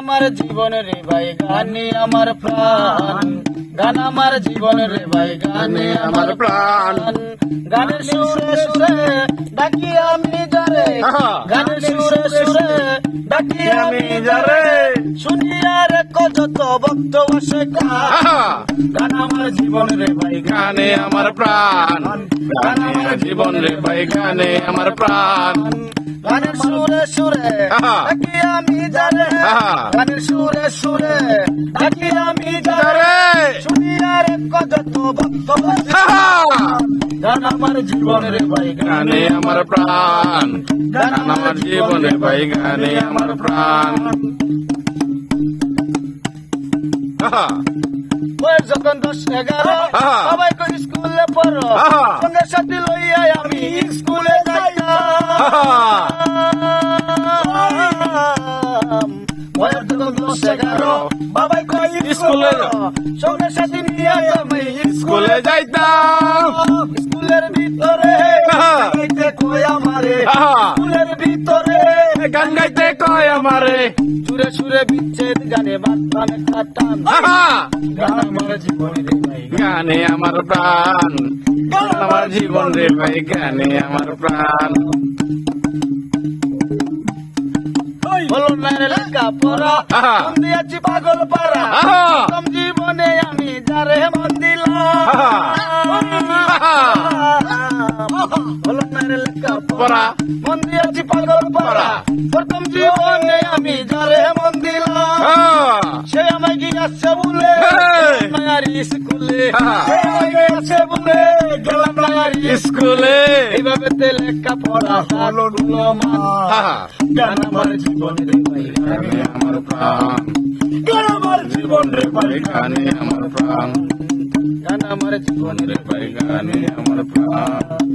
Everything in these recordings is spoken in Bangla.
আমার জীবন রে ভাই গানে আমার প্রাণ। গান আমার জীবন রে ভাই গানে আমার প্রাণ। গানের সুরে সুরে ডাকি আমি যারে। আহা। গানের সুরে সুরে ডাকি আমি যারে। শুনিয়া রে কত ভক্ত বসে। গান আমার জীবন রে ভাই গানে আমার প্রাণ। গানে আমার জীবন রে ভাই গানে আমার প্রাণ। গানের সুরে সুরে ডাকি আমি। গানের সুরে সুরে ডাকি আমি যারে শুনিয়া রে কত ভক্ত গান আমার জীবন ভাই গানে আমার প্রাণ। গান আমার জীবন ভাই গানে আমার প্রাণ। বয়স যখন দশ এগারো সবাই কই স্কুলে পড়ো? সঙ্গে সাথে লইয়া আমি স্কুলে যাইতাম। এগারো বাবাই কই স্কুলে সঙ্গে সাথে নিয়ে আমি স্কুলে যাইতাম। স্কুলের ভিতরে গাইতে কই আমারে। স্কুলের ভিতরে গান গাইতে কয় আমারে। সুরে সুরে বিচ্ছেদ গানে মারতাম একটা টান। গান আমার জীবনের ভাই গানে। আমার প্রাণ। গান আমার জীবন রে ভাই গানে আমার প্রাণ। বলো না রে লেখা পড়া মন দিয়াছি পাগল আহা। প্রথম জীবনে আমি যারে মন দিলাম। বলো না রে লেখা পড়া। পড়া মন দিয়াছি পাগল পারা প্রথম জীবনে আমি যারে মন দিলাম। সে আমায় গিয়েছে বলে Hey! গেলাম আর স্কুলে সে আমায় বলে গেলাম না আর স্কুলে। এইভাবে লেখা পড়া হলো। গান আমার জীবনের ভাই আমার প্রাণ। গান আমার জীবন রে ভাই গানে আমার প্রাণ। গান আমার জীবনের রে ভাই গানে আমার প্রাণ।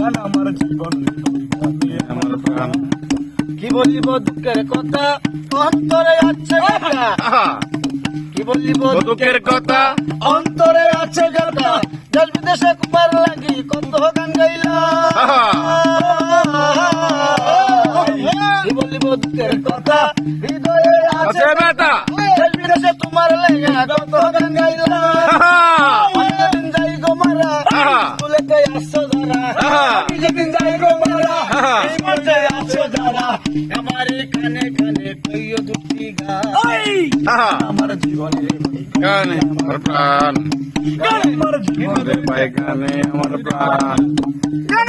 গান আমার জীবন গানে আমার প্রাণ। কি বলিব দুঃখের কথা? অন্তরে আছে কি বলিব দুঃখের কথা? অন্তরে আছে গাথা দেশ বিদেশে দুঃখের কথা হৃদয়ে আছে বেটা। দেশ বিদেশে তোমার লেগা কত গান আহা। যাই গো মারা। স্কুলেতে আসছো যারা। আমি যাই গো মারা এই মধ্যে আছো যারা আমার কানে কানে কইও দুটি গান। আমার জীবনের গানে আমার প্রাণ। গান আমার জীবনের রে গানে আমার প্রাণ। গান